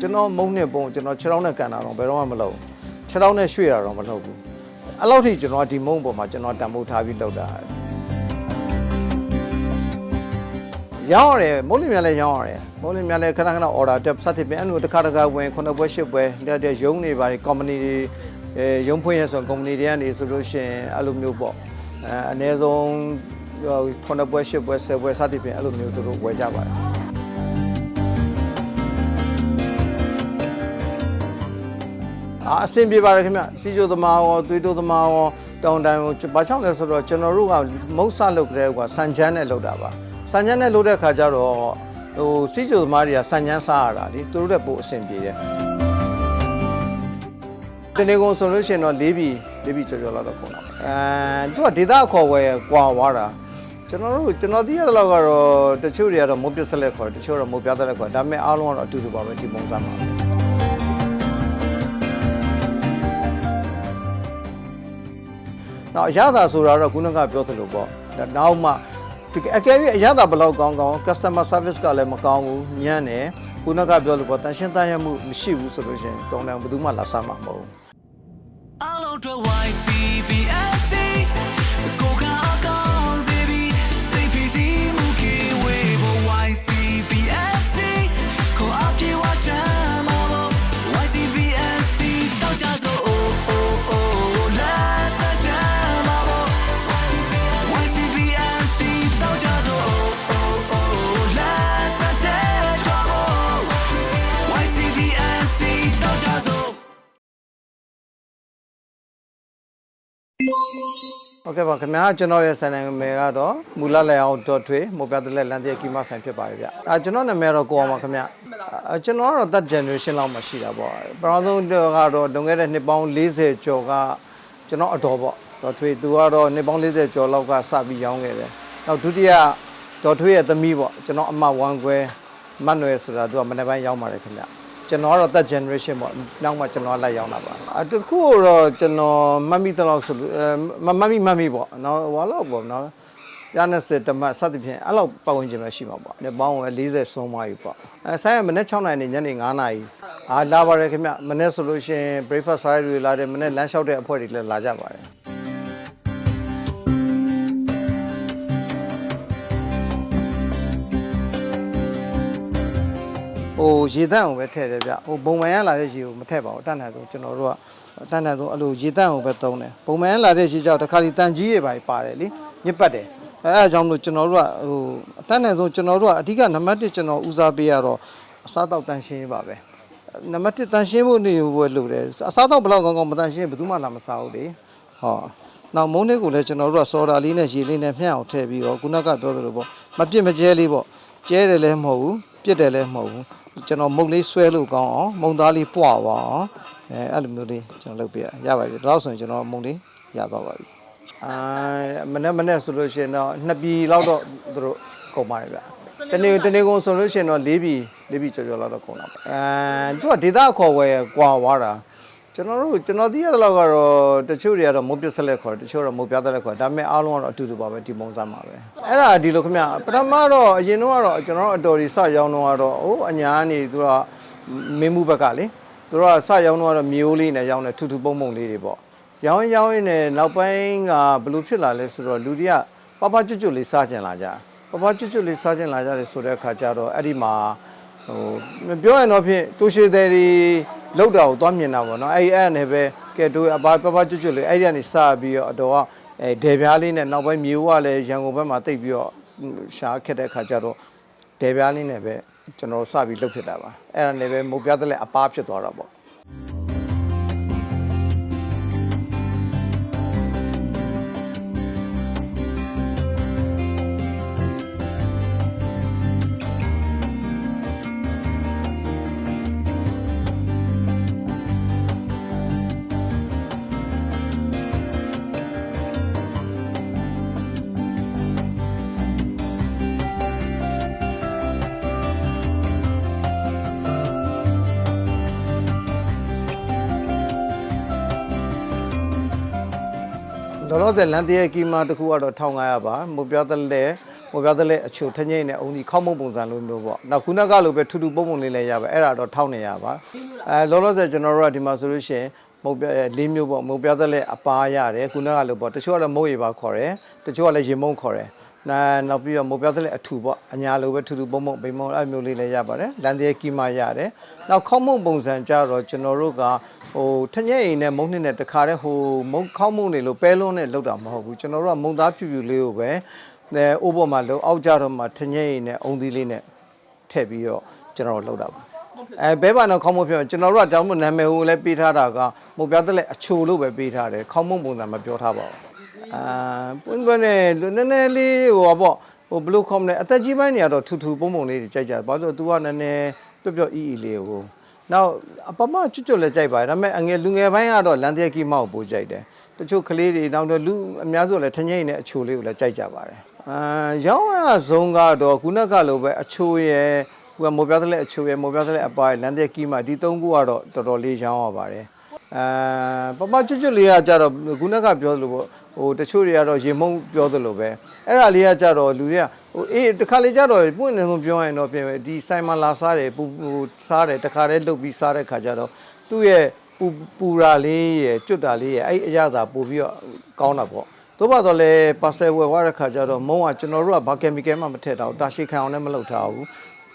ကျွန်တော်မုံနှစ်ပုံကျွန်တော်6တောင်းနဲ့ကန်တာတော့ဘယ်တော့မှမလုပ်ဘူး6တောင်းနဲ့ရွှေ့တာတော့မလုပ်ဘူးအဲ့လောက်ထိကျွန်တော်ဒီမုံပေါ်မှာကျွန်တော်တန်ဖိုးထားပြီးလုပ်တာရောင်းရတယ်မုံလင်မြလည်းရောင်းရတယ်မုံလင်မြလည်းခဏခဏ order တက်စသဖြင့်အဲ့လိုတစ်ခါတစ်ခါဝင်ခုနှစ်ပွဲရှစ်ပွဲတဲ့တဲ့ရုံးနေပါလေ company တွေအဲရုံးဖွင့်ရဆို company တွေကနေဆိုလို့ရှိရင်အဲ့လိုမျိုးပေါ့အဲအနည်းဆုံးခုနှစ်ပွဲရှစ်ပွဲဆယ်ပွဲစသဖြင့်အဲ့လိုမျိုးသူတို့ဝယ်ကြပါတယ် အာအဆင်ပြေပါတယ်ခင်ဗျစီချိုသမားရောသွေးတိုးသမားရောတောင်တန်ကိုဘာကြောင့်လဲဆိုတော့ကျွန်တော်တို့ကမုတ်ဆလုပ်ကြတဲ့ကွာစံချမ်းနဲ့လုပ်တာပါစံချမ်းနဲ့လုပ်တဲ့ခါကျတော့ဟိုစီချိုသမားတွေကစံချမ်းစားရတာလေသူတို့တဲ့ပို့အဆင်ပြေတယ်တနေ့ကုန်ဆိုလို့ရှိရင်တော့၄ပြီ၄ပြီကြော်ကြော်လောက်တော့ပုံတော့အဲသူကဒေတာအခေါ်ဝယ်ကွာသွားတာကျွန်တော်တို့ကျွန်တော်သိရတဲ့လောက်ကတော့တချို့တွေကတော့မုတ်ပစ်ဆက်လက်ခေါ်တယ်တချို့တော့မုတ်ပြားသက်လက်ခေါ်တယ်ဒါပေမဲ့အားလုံးကတော့အတူတူပါပဲဒီပုံစံပါပဲ နောက်အရသာဆိုတာတော့ခုနကပြောသလိုပေါ့ဒါနောက်မှဒီအကယ်၍အရသာဘယ်လောက်ကောင်းကောင်း customer service ကလည်းမကောင်းဘူးညံ့တယ်ခုနကပြောလို့ပေါ့တန်ရှင်းတန်ရမှုမရှိဘူးဆိုလို့ရှိရင်တောင်းတန်ဘယ်သူမှလာစားမှာမဟုတ်ဘူး All over YCBSC ဟုတ်ကဲ့ပါခင်ဗျာကျွန်တော်ရဲ့ဆန်နိုင်မယ်ကတော့မူလလည်းအောင်ဒေါ်ထွေမောပြတဲ့လက်လမ်းတရကီမဆိုင်ဖြစ်ပါတယ်ဗျအာကျွန်တော်နာမည်တော့ကိုအောင်ပါခင်ဗျအာကျွန်တော်ကတော့ that generation လောက်မှရှိတာပေါ့ပထမဆုံးတော့ကတော့လွန်ခဲ့တဲ့နှစ်ပေါင်း40ကျော်ကကျွန်တော်အတော်ပေါ့ဒေါ်ထွေသူကတော့နှစ်ပေါင်း40ကျော်လောက်ကစပြီးရောင်းခဲ့တယ်နောက်ဒုတိယဒေါ်ထွေရဲ့သမီးပေါ့ကျွန်တော်အမဝမ်ခွဲမတ်နွယ်ဆိုတာသူကမနေ့ပိုင်းရောင်းပါတယ်ခင်ဗျ ကျွန်တော်ကတော့ that generation ပေါ့နောက်မှကျွန်တော်လိုက်ရောက်လာပါအတခုတော့ကျွန်တော်မတ်မိတလောက်ဆိုလို့အဲမမတ်မိမတ်မိပေါ့နော်ဟောလောက်ပေါ့နော်ရ90တမတ်စသဖြင့်အဲ့လောက်ပတ်ဝန်းကျင်ပဲရှိမှာပေါ့ဒီပေါင်းဝင်40ဆုံးသွားပြီပေါ့အဲဆိုင်ကမနေ့6နိုင်နေညနေ9နာရီအာလာပါတယ်ခင်ဗျမနေ့ဆိုလို့ရှိရင် breakfast စားရတွေလာတယ်မနေ့လမ်းလျှောက်တဲ့အဖွဲ့တွေလည်းလာကြပါတယ် ဟိုရေတန့်ကိုပဲထည့်တယ်ဗျဟိုဘုံမှန်ရလာတဲ့ရေကိုမထည့်ပါဘူးတန့်တယ်ဆိုကျွန်တော်တို့ကတန့်တယ်ဆိုအဲ့လိုရေတန့်ကိုပဲသုံးတယ်ဘုံမှန်ရလာတဲ့ရေကြောင့်တစ်ခါဒီတန်ကြီးတွေပါပါတယ်လေညစ်ပတ်တယ်အဲအဲအကြောင်းလို့ကျွန်တော်တို့ကဟိုအတန့်တယ်ဆိုကျွန်တော်တို့ကအဓိကနံပါတ်1ကျွန်တော်ဦးစားပေးရတော့အစားတောက်တန်ရှင်းရေးပါပဲနံပါတ်1တန်ရှင်းဖို့နေဘယ်လိုလဲအစားတောက်ဘယ်လောက်ကောင်းကောင်းမတန်ရှင်းဘယ်သူမှလာမစားဘူးလေဟောနောက်မုန်းလေးကိုလည်းကျွန်တော်တို့ကစော်ဒါလေးနဲ့ရေလေးနဲ့မျှအောင်ထည့်ပြီးတော့ခုနကပြောသလိုပေါ့မပြစ်မကျဲလေးပေါ့ကျဲတယ်လည်းမဟုတ်ဘူးပြစ်တယ်လည်းမဟုတ်ဘူး ကျွန်တော်မုတ်လေးဆွဲလို့ကောင်းအောင်မုံသားလေးပွားပါအောင်အဲအဲ့လိုမျိုးလေးကျွန်တော်လုပ်ပြရရပါပြီဒါတော့ဆိုရင်ကျွန်တော်မုံလေးရသွားပါပြီအာမနေ့မနေ့ဆိုလို့ရှိရင်တော့နှစ်ပြည်လောက်တော့သူတို့ကုန်ပါတယ်ဗျတနေ့တနေ့ကုန်ဆိုလို့ရှိရင်တော့၄ပြည်၄ပြည်ကျော်ကျော်လောက်တော့ကုန်တာပါအဲသူကဒေတာအခေါ်ဝယ်ကွာသွားတာ ကျွန်တော်တို့ကျွန်တော်သိရတဲ့လောက်ကတော့တချို့တွေကတော့မုတ်ပစ်ဆက်လက်ခေါ်တယ်တချို့တော့မုတ်ပြားသက်လက်ခေါ်တယ်ဒါပေမဲ့အားလုံးကတော့အတူတူပါပဲဒီပုံစံပါပဲအဲ့ဒါဒီလိုခင်ဗျပထမတော့အရင်တော့ကတော့ကျွန်တော်တို့အတော်ဒီစရောက်တော့ကတော့ဟိုအညာကနေသူကမင်းမှုဘက်ကလေသူတို့ကစရောက်တော့ကတော့မျိုးလေးနဲ့ရောင်းတယ်ထူထူပုံပုံလေးတွေပေါ့ရောင်းရင်ရောင်းရင်လည်းနောက်ပိုင်းကဘယ်လိုဖြစ်လာလဲဆိုတော့လူတွေကပပကျွတ်ကျွတ်လေးစားကြင်လာကြပပကျွတ်ကျွတ်လေးစားကြင်လာကြတယ်ဆိုတဲ့အခါကျတော့အဲ့ဒီမှာဟိုပြောရရင်တော့ဖြင့်တူရှိသေးတွေ လောက်တာကိုသွားမြင်တာပေါ့နော်အဲ့ဒီအဲ့ဒါနဲ့ပဲကဲတို့အပါပပကျွတ်ကျွတ်လေးအဲ့ဒီကနေစပြီးတော့အတော်ကအဲဒေပြားလေးနဲ့နောက်ပိုင်းမြေဝကလည်းရန်ကုန်ဘက်မှာတိတ်ပြီးတော့ရှားခက်တဲ့အခါကျတော့ဒေပြားလေးနဲ့ပဲကျွန်တော်စပြီးလှုပ်ဖြစ်တာပါအဲ့ဒါနဲ့ပဲမုတ်ပြားတဲ့လက်အပားဖြစ်သွားတာပေါ့ လောလောဆယ်လန်တရဲ့ကီမာတစ်ခုကတော့1500ပါမုတ်ပြားသက်လက်ဟိုပြောသလဲအချိုထငိမ့်နဲ့အုံဒီခောက်မုံပုံစံလိုမျိုးပေါ့နောက်ခုနကလိုပဲထူထူပုံပုံလေးလည်းရပါအဲ့ဒါတော့1900ပါအဲလောလောဆယ်ကျွန်တော်တို့ကဒီမှာဆိုလို့ရှိရင်မုတ်ပြလေးမျိုးပေါ့မုတ်ပြသလဲအပါရတယ်ခုနကလိုပေါ့တချို့ကလည်းမုတ်ရပါခေါ်တယ်တချို့ကလည်းရေမုံခေါ်တယ် နာနောက်ပြီးတော့မုတ်ပြသလဲအထူပေါ့အညာလိုပဲထူထူပုံပုံဘိမုံအဲ့မျိုးလေးလည်းရပါတယ်လန်သေးကီမာရတယ်နောက်ခောက်မုံပုံစံကြတော့ကျွန်တော်တို့ကဟိုထညက်အိမ်နဲ့မုံနှစ်နဲ့တခါတည်းဟိုမုံခောက်မုံတွေလို့ပဲလုံးနဲ့လောက်တာမဟုတ်ဘူးကျွန်တော်တို့ကမုံသားဖြူဖြူလေးကိုပဲအဲအိုးပေါ်မှာလုံးအောက်ကြတော့မှထညက်အိမ်နဲ့အုံသီးလေးနဲ့ထည့်ပြီးတော့ကျွန်တော်တို့လောက်တာပါအဲဘဲပါတော့ခေါင်းမပြောကျွန်တော်တို့ကတောင်းလို့နာမည်ကိုလည်းပေးထားတာကမုတ်ပြတဲ့လက်အချိုလို့ပဲပေးထားတယ်ခေါင်းမုံပုံစံမပြောထားပါဘူး အာပွင့်ပွင့်နဲ့နည်းနည်းလေးဟိုပါပေါ့ဟိုဘလူးခေါမနဲ့အသက်ကြီးပိုင်းနေရတော့ထူထူပုံပုံလေးတွေကြိုက်ကြတယ်ဘာလို့လဲ तू ကနည်းနည်းပျော့ပျော့အီအီလေးကိုနောက်အပမကျွတ်ကျွတ်လည်းကြိုက်ပါတယ်ဒါပေမဲ့အငယ်လူငယ်ပိုင်းကတော့လန်တရကီမောက်ပိုကြိုက်တယ်တချို့ကလေးတွေနောက်တော့လူအများစုလည်းထငိမ့်နဲ့အချိုလေးကိုလည်းကြိုက်ကြပါတယ်အာရောင်းရဆုံးကတော့ခုနကလိုပဲအချိုရယ်ခုကမော်ပြတဲ့လက်အချိုရယ်မော်ပြတဲ့လက်အပိုင်းလန်တဲ့ကီးမှာဒီသုံးခုကတော့တော်တော်လေးရောင်းရပါတယ်အဲပပကျွတ်ကျွတ်လေးကကြတော့ခုနကပြောသလိုပေါ့ ဟိုတချို့တွေကတော့ရေမုံပြောသလိုပဲအဲ့ဒါလေးကကြတော့လူတွေကဟိုအေးတခါလေးကြတော့ပွင့်နေဆုံးပြောရင်တော့ပြင်ဒီဆိုင်မှာလာစားတယ်ပူဟိုစားတယ်တခါလေးလုတ်ပြီးစားတဲ့ခါကျတော့သူ့ရဲ့ပူပူရာလေးရယ်ကျွတ်တာလေးရယ်အဲ့အရသာပို့ပြီးတော့ကောင်းတာပေါ့တို့ပါတော့လေပါဆယ်ဝယ်သွားတဲ့ခါကျတော့မုံကကျွန်တော်တို့ကဘာကင်မီကယ်မှမထည့်တော့တာရှိခံအောင်လည်းမလုပ်ထားဘူး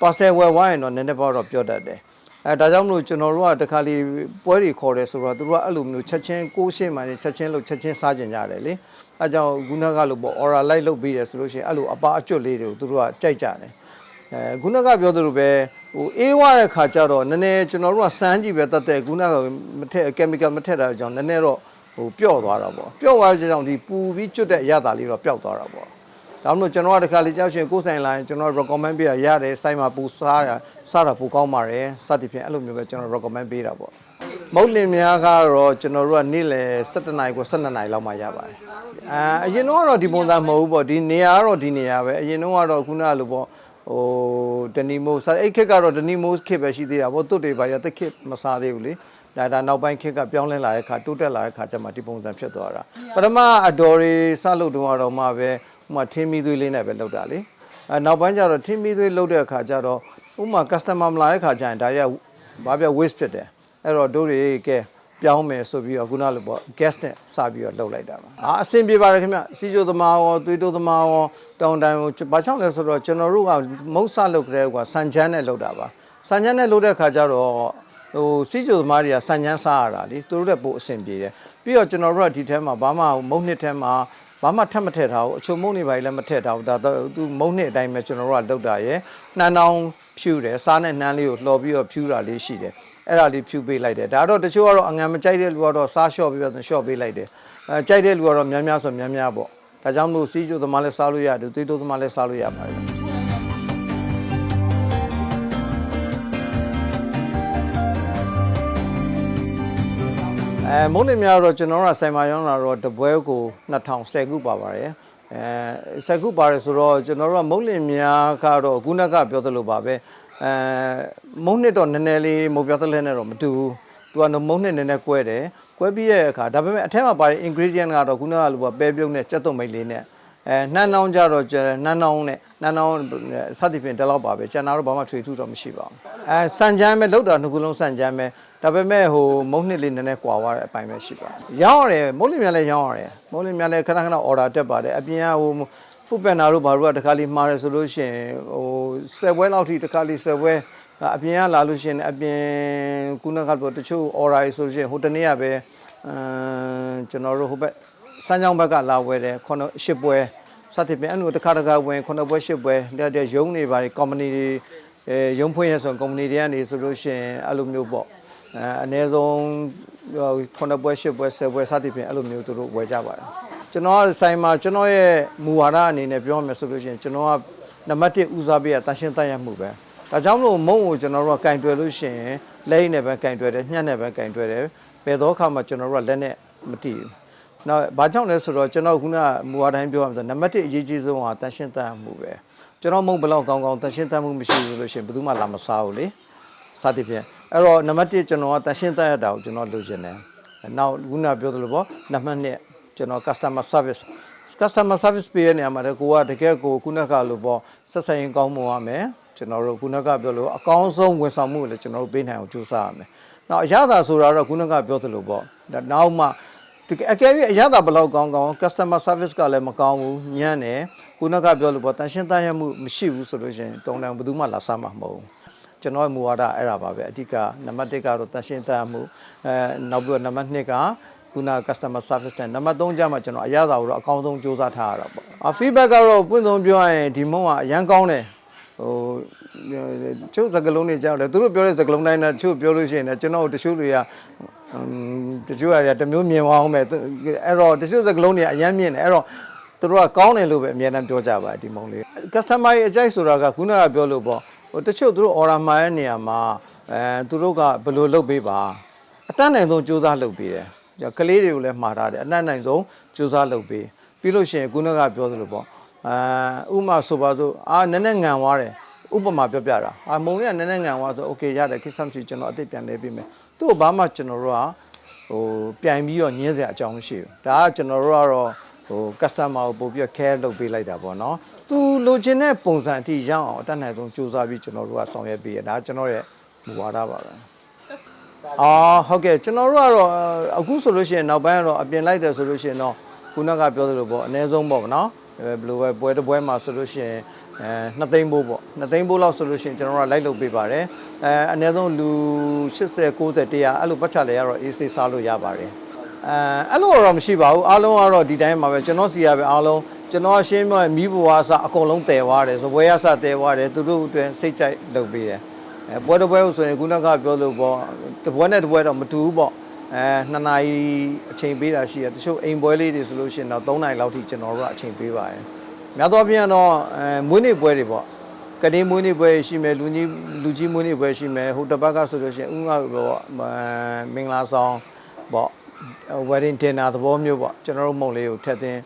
ပါဆယ်ဝယ်ဝိုင်းရင်တော့နည်းနည်းပေါ့တော့ပြောတတ်တယ် အဲဒါကြောင့်မလို့ကျွန်တော်တို့ကတခါလေပွဲတွေခေါ်တယ်ဆိုတော့သူတို့ကအဲ့လိုမျိုးချက်ချင်းကိုးရှင်းမှနေချက်ချင်းလို့ချက်ချင်းစားကြင်ကြတယ်လေအဲကြောင့်ခုနကလို့ပေါ့ aura light လုပ်ပြီးတယ်ဆိုလို့ရှိရင်အဲ့လိုအပါအကျွတ်လေးတွေကိုသူတို့ကကြိုက်ကြတယ်အဲခုနကပြောသလိုပဲဟိုအေးဝတဲ့ခါကျတော့နည်းနည်းကျွန်တော်တို့ကစမ်းကြည့်ပဲတတ်တဲ့ခုနကမထက် chemical မထက်တာကြောင့်နည်းနည်းတော့ဟိုပျော့သွားတာပေါ့ပျော့သွားတဲ့ကြောင့်ဒီပူပြီးကျွတ်တဲ့အရသာလေးတော့ပျောက်သွားတာပေါ့ ဒါမှမဟုတ်ကျွန်တော်ကတခါလေကြောက်ရှင်ကိုယ်ဆိုင်လာရင်ကျွန်တော် recommend ပေးတာရတယ်စိုက်မှာပူစားတာစားတာပူကောင်းပါတယ်စသဖြင့်အဲ့လိုမျိုးပဲကျွန်တော် recommend ပေးတာပေါ့မုတ်လင်များကတော့ကျွန်တော်တို့ကနေ့လယ်7နာရီကို12နာရီလောက်မှရပါတယ်အာအရင်တော့ကတော့ဒီပုံစံမဟုတ်ဘူးပေါ့ဒီနေရာကတော့ဒီနေရာပဲအရင်တော့ကတော့ခုနကလိုပေါ့ဟိုဒနီမိုးစားအဲ့ခက်ကတော့ဒနီမိုးခက်ပဲရှိသေးတာပေါ့တွတ်တွေပါရတက်ခက်မစားသေးဘူးလေ ဒါဒါနောက်ပိုင်းခက်ကပြောင်းလဲလာတဲ့ခါတိုးတက်လာတဲ့ခါကျမှဒီပုံစံဖြစ်သွားတာပထမအတော်တွေစလုပ်တော့တော့မှပဲဥမာထင်းမီသွေးလေးနဲ့ပဲလုပ်တာလေအဲနောက်ပိုင်းကျတော့ထင်းမီသွေးလုပ်တဲ့အခါကျတော့ဥမာ customer မလာတဲ့ခါကျရင်ဒါတွေကဘာပြ waste ဖြစ်တယ်အဲ့တော့တို့တွေကဲပြောင်းမယ်ဆိုပြီးတော့ခုနလိုပေါ့ gas နဲ့စပြီးတော့လုပ်လိုက်တာပါအာအဆင်ပြေပါတယ်ခင်ဗျစီချိုသမားရောသွေးတိုးသမားရောတောင်တန်ရောဘာကြောင့်လဲဆိုတော့ကျွန်တော်တို့ကမုတ်ဆလုပ်ကြတဲ့ကွာစံချမ်းနဲ့လုပ်တာပါစံချမ်းနဲ့လုပ်တဲ့ခါကျတော့ ဟိုစီးကျိုသမားတွေကစံချမ်းစားရတာလေသူတို့တက်ပို့အဆင်ပြေတယ်ပြီးတော့ကျွန်တော်တို့ကဒီထဲမှာဘာမှမုံနှစ်ထဲမှာဘာမှထပ်မထည့်ထားဘူးအချုံမုံနေပါလည်းမထည့်ထားဘူးဒါတော့သူမုံနှစ်အတိုင်းပဲကျွန်တော်တို့ကလုပ်တာရယ်နှမ်းတောင်းဖြူတယ်စားနဲ့နှမ်းလေးကိုလှော်ပြီးတော့ဖြူတာလေးရှိတယ်အဲ့ဒါလေးဖြူပေးလိုက်တယ်ဒါတော့တချို့ကတော့အငံမကြိုက်တဲ့လူကတော့စားလျှော့ပြီးတော့လျှော့ပေးလိုက်တယ်အဲကြိုက်တဲ့လူကတော့များများဆိုများများပေါ့ဒါကြောင့်မို့စီးကျိုသမားလည်းစားလို့ရတယ်သွေးတိုးသမားလည်းစားလို့ရပါတယ် အဲမုံးလင်များတော့ကျွန်တော်တို့ကဆိုင်မာရောင်းလာတော့တပွဲကို2010ခုပါပါတယ်အဲ10ခုပါတယ်ဆိုတော့ကျွန်တော်တို့ကမုံးလင်များကတော့ခုနကပြောသလိုပါပဲအဲမုံးနှစ်တော့နည်းနည်းလေးမုံပြောသလဲနဲ့တော့မတူဘူးသူကမုံးနှစ်နည်းနည်းကွဲတယ်ကွဲပြီးတဲ့အခါဒါပေမဲ့အထက်မှာပါတဲ့ ingredient ကတော့ခုနကလိုပါပဲပြုတ်နဲ့ကြက်သွန်မိတ်လေးနဲ့ အဲနှမ်းနှောင်းကြတော့ကျနှမ်းနှောင်းနဲ့နှမ်းနှောင်းစသဖြင့်ဒီလောက်ပါပဲကျန်တာတော့ဘာမှထွေထူးတော့မရှိပါဘူးအဲစံချမ်းပဲလောက်တာနှစ်ခုလုံးစံချမ်းပဲဒါပေမဲ့ဟိုမုံနှစ်လေးနည်းနည်းကွာသွားတဲ့အပိုင်းပဲရှိပါတယ်ရောင်းရတယ်မုံလင်မြလည်းရောင်းရတယ်မုံလင်မြလည်းခဏခဏ order တက်ပါတယ်အပြင်ကဟိုဖုပန်နာတို့ဘာတို့ကတခါလေးမှားတယ်ဆိုလို့ရှိရင်ဟို10ပွဲလောက်ထိတခါလေး10ပွဲအပြင်ကလာလို့ရှိရင်အပြင်ခုနကတော့တချို့ order တွေဆိုလို့ရှိရင်ဟိုတနေ့ကပဲအမ်ကျွန်တော်တို့ဟိုဘက် စမ်းချောင်းဘက်ကလာဝယ်တယ်ခုန10ပွဲစသဖြင့်အဲ့လိုတစ်ခါတစ်ခါဝင်ခုနပွဲ10ပွဲတဲ့တဲ့ရုံးနေပါလေ company တွေအဲရုံးဖွင့်ရဆိုရင် company တွေကနေဆိုလို့ရှိရင်အဲ့လိုမျိုးပေါ့အဲအနည်းဆုံးခုနပွဲ10ပွဲ10ပွဲစသဖြင့်အဲ့လိုမျိုးသူတို့ဝယ်ကြပါတယ်ကျွန်တော်ကဆိုင်မှာကျွန်တော်ရဲ့မူဝါဒအနေနဲ့ပြောမယ်ဆိုလို့ရှိရင်ကျွန်တော်ကနံပါတ်1ဦးစားပေးရတန်ရှင်းတတ်ရမှုပဲဒါကြောင့်မလို့မုံကိုကျွန်တော်တို့ကကင်တွယ်လို့ရှိရင်လက်ရည်နဲ့ပဲကင်တွယ်တယ်ညှက်နဲ့ပဲကင်တွယ်တယ်ဘယ်တော့ခါမှကျွန်တော်တို့ကလက်နဲ့မတည်ဘူး နောက်ဘာကြောင့်လဲဆိုတော့ကျွန်တော်ခုနကမူဝါတိုင်းပြောရမှာဆိုနံပါတ်1အရေးကြီးဆုံးကတန်ရှင်းတတ်မှုပဲကျွန်တော်မုံဘလောက်ကောင်းကောင်းတန်ရှင်းတတ်မှုမရှိဘူးလို့ရှိရင်ဘယ်သူမှလာမစားဘူးလေစသဖြင့်အဲ့တော့နံပါတ်1ကျွန်တော်ကတန်ရှင်းတတ်ရတာကိုကျွန်တော်လိုချင်တယ်နောက်ခုနပြောသလိုပေါ့နံပါတ်2ကျွန်တော် customer service customer service ပေးရတဲ့နေရာမှာလည်းကိုကတကယ်ကိုခုနကလိုပေါ့ဆက်ဆံရေးကောင်းမွန်ရမယ်ကျွန်တော်တို့ခုနကပြောလို့အကောင်းဆုံးဝန်ဆောင်မှုကိုလည်းကျွန်တော်တို့ပေးနိုင်အောင်ကြိုးစားရမယ်။နောက်အရသာဆိုတာတော့ခုနကပြောသလိုပေါ့ဒါနောက်မှ တကယ်အကယ်၍အရသာဘယ်လောက်ကောင်းကောင်း customer service ကလည်းမကောင်းဘူးညံ့တယ်ခုနကပြောလို့ပေါ့တန်ရှင်းတန်ရမှုမရှိဘူးဆိုလို့ရှိရင်တုံတန်ဘယ်သူမှလာစားမှာမဟုတ်ဘူး။ကျွန်တော်ရဲ့မူဝါဒအဲ့ဒါပါပဲအဓိကနံပါတ်1ကတော့တန်ရှင်းတန်ရမှုအဲနောက်ပြီးတော့နံပါတ်2ကခုန customer service နဲ့နံပါတ်3ကျမှကျွန်တော်အရသာကိုတော့အကောင်းဆုံးစူးစမ်းထားရတာပေါ့အ feedback ကတော့ပွင့်ဆုံးပြောရရင်ဒီမုံကအရန်ကောင်းတယ်ဟိုချုပ်စကလုံးတွေကြောက်တယ်သူတို့ပြောတဲ့စကလုံးတိုင်းနဲ့ချုပ်ပြောလို့ရှိရင်လည်းကျွန်တော်တို့တချို့တွေကอืม တချို့ကတမျိုးမြင်သွားအောင်ပဲအဲ့တော့တချို့စကလုံးတွေကအရန်မြင်တယ်အဲ့တော့သူတို့ကကောင်းတယ်လို့ပဲအများအားပြောကြပါဒီမုံလေး customer ရဲ့အကြိုက်ဆိုတာကခုနကပြောလို့ပေါ့ဟိုတချို့သူတို့ order မှာရဲ့နေရာမှာအဲသူတို့ကဘယ်လိုလုပ်ပေးပါအတန်းနိုင်ဆုံးစူးစမ်းလုပ်ပေးတယ်ကလေးတွေကိုလည်းမှားထားတယ်အတန်းနိုင်ဆုံးစူးစမ်းလုပ်ပေးပြီးလို့ရှိရင်ခုနကပြောသလိုပေါ့အဲဥမာဆိုပါစို့အာနည်းနည်းငံသွားတယ် ဥပမာပြောပြတာအာမုံလေးကနည်းနည်းငံသွားဆိုโอเคရတယ်ကိစ္စမရှိကျွန်တော်အစ်စ်ပြန်လဲပေးမယ်သူ့ကိုဘာမှကျွန်တော်တို့ကဟိုပြိုင်ပြီးတော့ညင်းစရာအကြောင်းမရှိဘူးဒါကကျွန်တော်တို့ကတော့ဟို customer ကိုပို့ပြီး care လုပ်ပေးလိုက်တာပေါ့နော်သူလိုချင်တဲ့ပုံစံအထိရအောင်အတတ်နိုင်ဆုံးစူးစမ်းပြီးကျွန်တော်တို့ကဆောင်ရွက်ပေးရဒါကကျွန်တော်ရဲ့မူဝါဒပါပဲအော်ဟုတ်ကဲ့ကျွန်တော်တို့ကတော့အခုဆိုလို့ရှိရင်နောက်ပိုင်းကတော့အပြင်လိုက်တယ်ဆိုလို့ရှိရင်တော့ခုနကပြောသလိုပေါ့အနည်းဆုံးပေါ့နော် ဘယ်လိုပဲပွဲတစ်ပွဲမှာဆိုလို့ရှိရင်အဲနှစ်သိန်းဘိုးပေါ့နှစ်သိန်းဘိုးလောက်ဆိုလို့ရှိရင်ကျွန်တော်တို့ကလိုက်လုပ်ပေးပါတယ်အဲအနည်းဆုံးလူ80 90 100အဲ့လိုပတ်ချလဲရတော့ AC စားလို့ရပါတယ်အဲအဲ့လိုတော့မရှိပါဘူးအားလုံးကတော့ဒီတိုင်းမှာပဲကျွန်တော်စီရပဲအားလုံးကျွန်တော်ရှင်းမမီးဘွားအစအကုန်လုံးတည်သွားတယ်ဆိုပွဲရစတည်သွားတယ်သူတို့အတွက်စိတ်ကြိုက်လုပ်ပေးတယ်အဲပွဲတစ်ပွဲကိုဆိုရင်ခုနကပြောလို့ပေါ့တစ်ပွဲနဲ့တစ်ပွဲတော့မတူဘူးပေါ့ အဲနှစ်နာရီအချိန်ပေးတာရှိတယ်တချို့အိမ်ပွဲလေးတွေဆိုလို့ရှိရင်တော့3နာရီလောက်ထိကျွန်တော်တို့ကအချိန်ပေးပါတယ်များသောအားဖြင့်တော့အဲမွေးနေ့ပွဲတွေပေါ့ကလေးမွေးနေ့ပွဲရှိမယ်လူကြီးလူကြီးမွေးနေ့ပွဲရှိမယ်ဟိုတစ်ပတ်ကဆိုလို့ရှိရင်ဥငါပေါ့မင်္ဂလာဆောင်ပေါ့ wedding dinner သဘောမျိုးပေါ့ကျွန်တော်တို့မုံလေးကိုထက်သွင်း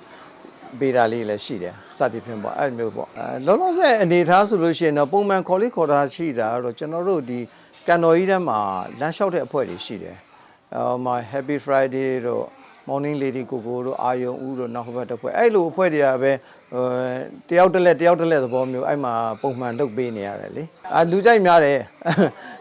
ပေးတာလေးလည်းရှိတယ်စသည်ဖြင့်ပေါ့အဲ့လိုမျိုးပေါ့အဲလောလောဆယ်အနေထားဆိုလို့ရှိရင်တော့ပုံမှန်ခေါ်လေးခေါ်တာရှိတာတော့ကျွန်တော်တို့ဒီကန်တော်ကြီးထဲမှာလမ်းလျှောက်တဲ့အဖွဲ့တွေရှိတယ် အော်မ Happy Friday တို့ Morning Lady ကိုကိုတို့အာယုံဦးတို့နောက်ဘက်တစ်ဖွဲ့အဲ့လိုအဖွဲ့တွေကပဲဟိုတယောက်တစ်လက်တယောက်တစ်လက်သဘောမျိုးအဲ့မှာပုံမှန်လုပ်ပေးနေရတယ်လေအာလူကြိုက်များတယ်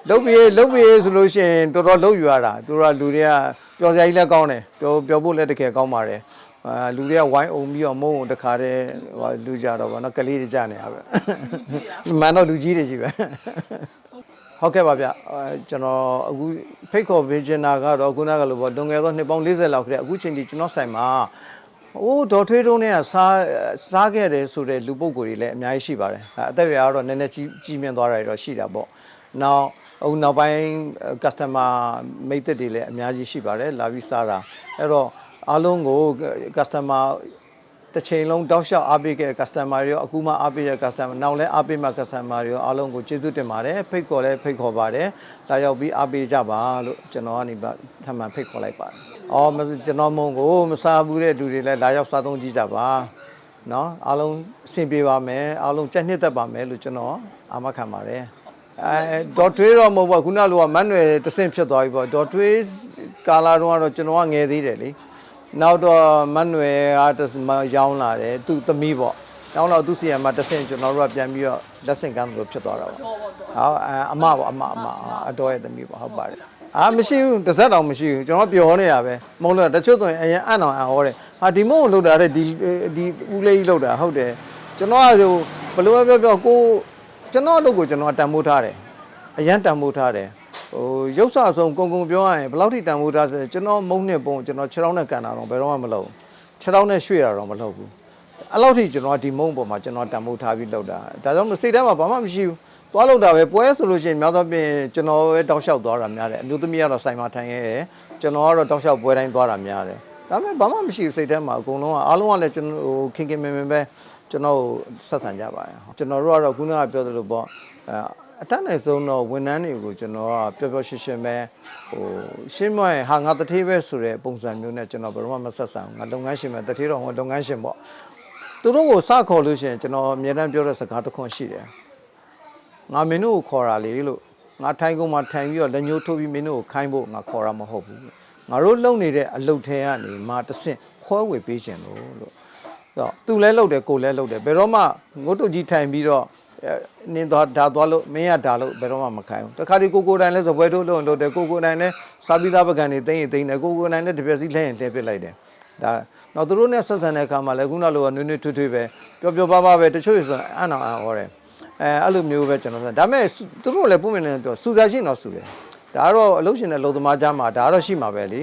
လုပ်ပြီးလုပ်ပြီးဆိုလို့ရှိရင်တော်တော်လုပ်ယူရတာသူတို့ကလူတွေကပျော်စရာကြီးလည်းကောင်းတယ်ပျော်ပျော်ဖို့လည်းတကယ်ကောင်းပါတယ်အာလူတွေကဝိုင်းအောင်ပြီးတော့မုံကိုတခါတည်းဟိုလူကြတော့ဗောနော်ကလေးတွေကြနေရပဲမှန်တော့လူကြီးတွေရှိပဲ ဟုတ်ကဲ့ပါဗျအဲကျွန်တော်အခုဖိတ်ခေါ်ပေးချင်တာကတော့ခုနကလိုပေါ့လွန်ခဲ့သောနှစ်ပေါင်း40လောက်ခရက်အခုချိန်ထိကျွန်တော်ဆိုင်မှာအိုးဒေါ်ထွေးတုံးနဲ့ကစားစားခဲ့တယ်ဆိုတဲ့လူပုဂ္ဂိုလ်တွေလည်းအများကြီးရှိပါတယ်အဲအသက်အရွယ်ကတော့နည်းနည်းကြီးကြီးမြင့်သွားတာတွေတော့ရှိတာပေါ့နောက်အခုနောက်ပိုင်း customer မိတ်သက်တွေလည်းအများကြီးရှိပါတယ်လာပြီးစားတာအဲ့တော့အားလုံးကို customer တစ်ချိန်လုံးတောက်လျှောက်အားပေးခဲ့ customer တွေရောအခုမှအားပေးတဲ့ customer နောက်လည်းအားပေးမှ customer တွေရောအားလုံးကိုကျေးဇူးတင်ပါတယ်ဖိတ်ခေါ်လည်းဖိတ်ခေါ်ပါတယ်ဒါရောက်ပြီးအားပေးကြပါလို့ကျွန်တော်ကနေပါထပ်မံဖိတ်ခေါ်လိုက်ပါတယ်အော်မကျွန်တော်မုံကိုမစားဘူးတဲ့လူတွေလည်းလာရောက်စားသုံးကြည့်ကြပါနော်အားလုံးအဆင်ပြေပါမယ်အားလုံးကြက်နှစ်သက်ပါမယ်လို့ကျွန်တော်အာမခံပါတယ်အဲဒေါ်ထွေးတော့မဟုတ်ပါဘူးခုနလိုကမန်နွယ်တဆင့်ဖြစ်သွားပြီပေါ့ဒေါ်ထွေးကာလာတော့ကတော့ကျွန်တော်ကငယ်သေးတယ်လေ နောက်တော့မန်နွယ်ကတစမရောင်းလာတယ်သူ့သမီးပေါ့ရောင်းတော့သူ့စီယံမှာတဆင့်ကျွန်တော်တို့ကပြန်ပြီးတော့လက်ဆင့်ကမ်းလို့ဖြစ်သွားတာပေါ့ဟုတ်အမပေါ့အမအမအတော်ရဲ့သမီးပေါ့ဟုတ်ပါတယ်အာမရှိဘူးတစ်စက်တောင်မရှိဘူးကျွန်တော်ပျော်နေရပဲမုံလို့တချို့ဆိုရင်အရင်အံ့အောင်အံ့ဟောတယ်ဟာဒီမုံကိုလှုပ်တာတဲ့ဒီဒီဦးလေးကြီးလှုပ်တာဟုတ်တယ်ကျွန်တော်ကဆိုဘယ်လိုပဲပြောပြောကိုကျွန်တော်အလုပ်ကိုကျွန်တော်တန်ဖိုးထားတယ်အရန်တန်ဖိုးထားတယ် ဟိုရုပ်ဆအဆုံးကုံကုံပြောရရင်ဘယ်လောက်ထိတန်ဖိုးထားလဲကျွန်တော်မုံနှစ်ပုံကျွန်တော်6တောင်းနဲ့ကန်တာတော့ဘယ်တော့မှမလုပ်6တောင်းနဲ့ရွှေ့တာတော့မလုပ်ဘူးအဲ့လောက်ထိကျွန်တော်ဒီမုံပေါ်မှာကျွန်တော်တန်ဖိုးထားပြီးလုပ်တာဒါကြောင့်စိတ်ထဲမှာဘာမှမရှိဘူးသွားလို့တာပဲပွဲဆိုလို့ရှိရင်များသောဖြင့်ကျွန်တော်ပဲတောက်လျှောက်သွားတာများတယ်အမျိုးသမီးကတော့ဆိုင်မှာထိုင်ရဲတယ်ကျွန်တော်ကတော့တောက်လျှောက်ပွဲတိုင်းသွားတာများတယ်ဒါပေမဲ့ဘာမှမရှိဘူးစိတ်ထဲမှာအကုန်လုံးကအားလုံးကလည်းကျွန်တော်ဟိုခင်ခင်မင်မင်ပဲကျွန်တော်ဆက်ဆံကြပါတယ်ကျွန်တော်တို့ကတော့ခုနကပြောသလိုပေါ့အဲ အတတ်နိုင်ဆုံးတော့ဝန်ထမ်းတွေကိုကျွန်တော်ကပျော်ပျော်ရွှင်ရွှင်ပဲဟိုရှင်းမရဲ့ဟာငါတထေးပဲဆိုတဲ့ပုံစံမျိုးနဲ့ကျွန်တော်ဘယ်တော့မှမဆက်ဆံဘူးငါလုပ်ငန်းရှင်ပဲတထေးတော့ဟိုလုပ်ငန်းရှင်ပေါ့သူတို့ကိုစခေါ်လို့ရှိရင်ကျွန်တော်အမြဲတမ်းပြောတဲ့စကားတစ်ခွန်းရှိတယ်ငါမင်းတို့ကိုခေါ်တာလေလို့ငါထိုင်ကုန်မှာထိုင်ပြီးတော့လက်ညှိုးထိုးပြီးမင်းတို့ကိုခိုင်းဖို့ငါခေါ်တာမဟုတ်ဘူးငါတို့လုံနေတဲ့အလုပ်ထဲကနေမှတဆင့်ခွဲဝေပေးခြင်းလို့လို့တော့သူလဲလှုပ်တယ်ကိုလဲလှုပ်တယ်ဘယ်တော့မှငုတ်တုတ်ကြီးထိုင်ပြီးတော့အဲ နင်းသွားဒါသွားလို့မင်းရဒါလို့ဘယ်တော့မှမခိုင်းဘူးတခါဒီကိုကိုတိုင်လဲစပွဲထိုးလို့လို့တယ်ကိုကိုတိုင်လဲစာပြီးသားပကံနေသိမ့်ရင်သိမ့်တယ်ကိုကိုတိုင်လဲတပြက်စီလဲရင်တဲပစ်လိုက်တယ်ဒါတော့သူတို့နဲ့ဆက်ဆံတဲ့အခါမှာလဲခုနလိုကနွေးနွေးထွေးထွေးပဲပျော်ပျော်ပါးပါးပဲတချို့ဆိုအန်အောင်အန်ဟောတယ်အဲအဲ့လိုမျိုးပဲကျွန်တော်ဆိုဒါပေမဲ့သူတို့လည်းပုံမှန်လည်းပြောစူစားရှိတော့စူတယ်ဒါကတော့အလုပ်ရှင်နဲ့အလုပ်သမားကြားမှာဒါကတော့ရှိမှာပဲလေ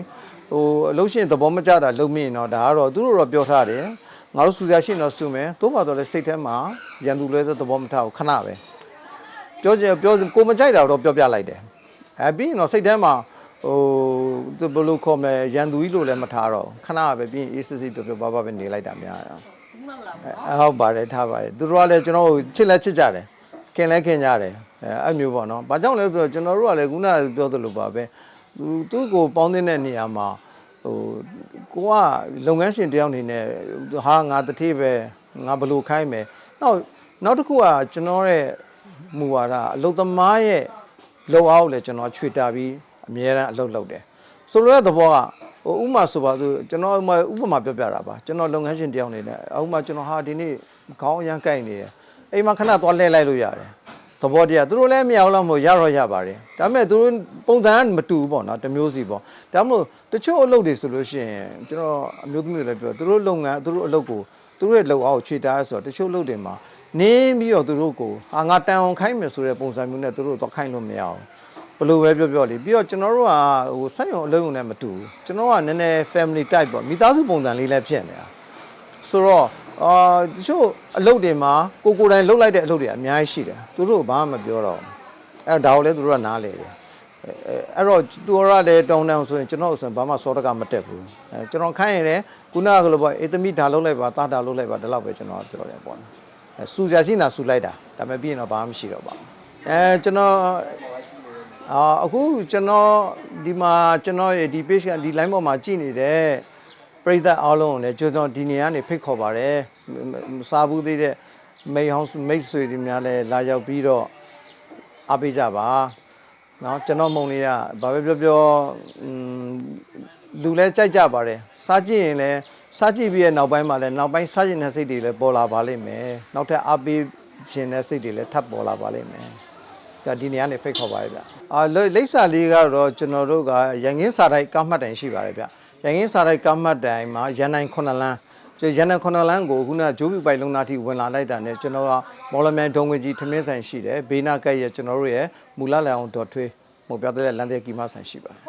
ဟိုအလုပ်ရှင်သဘောမကျတာလုပ်မိရင်တော့ဒါကတော့သူတို့တော့ပြောထားတယ် ငါတို့စူစားရှိတော့စူမယ်သို့မှတော့လည်းစိတ်ထဲမှာရန်သူလဲတဲ့သဘောမထားဘူးခဏပဲပြောကြပြောကိုမကြိုက်တာတော့ပြောပြလိုက်တယ်အဲပြီးရင်တော့စိတ်ထဲမှာဟိုသူဘယ်လိုခေါ်မလဲရန်သူကြီးလို့လည်းမထားတော့ဘူးခဏပဲပြီးရင်အေးစစ်စစ်ပြောပြောပါပါပဲနေလိုက်တာများတယ်အဲဟုတ်ပါတယ်ထားပါတယ်သူတို့ကလည်းကျွန်တော်တို့ချစ်လက်ချစ်ကြတယ်ခင်လဲခင်ကြတယ်အဲအဲ့မျိုးပေါ့နော်ဘာကြောင့်လဲဆိုတော့ကျွန်တော်တို့ကလည်းခုနကပြောသလိုပါပဲသူသူ့ကိုပေါင်းတဲ့နေရာမှာဟို ကိုကလုပ်ငန်းရှင်တယောက်အနေနဲ့ဟာငါတတိပဲငါဘယ်လိုခိုင်းမယ်နောက်နောက်တစ်ခုကကျွန်တော်ရဲ့မူဝါဒအလုသမားရဲ့လုံအောင်လည်းကျွန်တော်ချွေတာပြီးအမြဲတမ်းအလုပ်လုပ်တယ်ဆိုလိုတဲ့သဘောကဟိုဥပမာဆိုပါဆိုကျွန်တော်ဥပမာဥပမာပြောပြတာပါကျွန်တော်လုပ်ငန်းရှင်တယောက်နေနဲ့ဥပမာကျွန်တော်ဟာဒီနေ့ခေါင်းအရန်ကိုက်နေတယ်အိမ်မှာခဏသွားလဲလိုက်လို့ရတယ် သဘောတရားသူတို့လည်းမရအောင်လို့မဟုတ်ရတော့ရပါတယ်ဒါပေမဲ့သူတို့ပုံစံကမတူဘူးပေါ့နော်တစ်မျိုးစီပေါ့ဒါမှမဟုတ်တချို့အလုပ်တွေဆိုလို့ရှိရင်ကျွန်တော်အမျိုးသမီးတွေလည်းပြောသူတို့လုပ်ငန်းသူတို့အလုပ်ကိုသူတို့ရဲ့လုပ်အောင်ခြေတားဆိုတော့တချို့လုပ်တွေမှာနင်းပြီးတော့သူတို့ကိုဟာငါတန်အောင်ခိုင်းမယ်ဆိုတဲ့ပုံစံမျိုးနဲ့သူတို့တော့ခိုင်းလို့မရအောင်ဘယ်လိုပဲပြောပြောလေပြီးတော့ကျွန်တော်တို့ကဟိုဆက်ရုံအလုံးုံနဲ့မတူဘူးကျွန်တော်ကနည်းနည်း family type ပေါ့မိသားစုပုံစံလေးလည်းဖြစ်နေတာဆိုတော့ အာတချို့အလုပ်တွေမှာကိုကိုယ်တိုင်လုပ်လိုက်တဲ့အလုပ်တွေအများကြီးရှိတယ်သူတို့ကဘာမှမပြောတော့ဘူးအဲ့ဒါကိုလည်းသူတို့ကနားလေတယ်အဲအဲ့တော့သူတို့ကလည်းတောင်းတန်းဆိုရင်ကျွန်တော်ဆိုရင်ဘာမှစောတကမတက်ဘူးအဲကျွန်တော်ခိုင်းရင်လည်းခုနကလိုပေါ့အေးသမီးဒါလုပ်လိုက်ပါတာတာလုပ်လိုက်ပါဒီလောက်ပဲကျွန်တော်ကပြောတယ်ပေါ့နော်အဲစူကြရှိနာစူလိုက်တာဒါပေမဲ့ပြီးရင်တော့ဘာမှမရှိတော့ပါဘူးအဲကျွန်တော်အာအခုကျွန်တော်ဒီမှာကျွန်တော်ရဲ့ဒီ page ကဒီ line ပေါ်မှာကြည့်နေတဲ့ ပရိသတ်အားလုံးကိုလည်းကျွန်တော်ဒီနေရာနေဖိတ်ခေါ်ပါတယ်မမစားဘူးသေးတဲ့မိတ်ဟောင်းမိတ်ဆွေတွေများလည်းလာရောက်ပြီးတော့အားပေးကြပါเนาะကျွန်တော်မုံလေးကဘာပဲပြောပြောอืมလူလဲကြိုက်ကြပါတယ်စားကြည့်ရင်လည်းစားကြည့်ပြီးရဲ့နောက်ပိုင်းမှာလည်းနောက်ပိုင်းစားကျင်တဲ့စိတ်တွေလည်းပေါ်လာပါလိမ့်မယ်နောက်ထပ်အားပေးခြင်းတဲ့စိတ်တွေလည်းထပ်ပေါ်လာပါလိမ့်မယ် ဒါဒီနေရာနေဖိတ်ခေါ်ပါရဗျ။အာလိလိပ်စာလေးကတော့ကျွန်တော်တို့ကရန်ကင်းစာတိုက်ကားမှတ်တိုင်ရှိပါတယ်ဗျ။ ရန်ကင်းစာတိုက်ကားမှတ်တိုင်မှာရန်နိုင်9လမ်းကျရန်နိုင်9လမ်းကိုခုနကဂျိုးပြူပိုင်လုံနာတိဝင်လာလိုက်တာနဲ့ကျွန်တော်ကမော်လမြိုင်ဒုံငွေကြီးထမင်းဆိုင်ရှိတယ်။ဘေးနာကက်ရဲ့ကျွန်တော်တို့ရဲ့မူလလန်အောင်ဒေါ်ထွေးမှုပြတဲ့လမ်းတဲ့ကီမဆိုင်ရှိပါတယ်။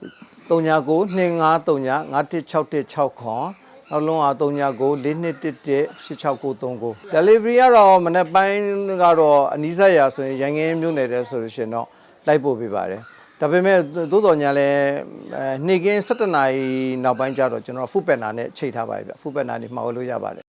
39 2939 9161ခွန်နောက်လုံးအား39 4211 delivery ကတော့မနေ့ပိုင်းကတော့အနီးစပ်ရာဆိုရင်ရန်ကင်းမြို့နယ်တဲ့ဆိုလို့ရှိရင်တော့လိုက်ပို့ပေးပါတယ် ဒါပေမဲ့သို့တော်ညာလဲအဲနေ့ကင်း17နာရီနောက်ပိုင်းကျတော့ကျွန်တော်ဖုပက်နာနဲ့ချိန်ထားပါတယ်ဗျဖုပက်နာနေမှာဝယ်လို့ရပါတယ်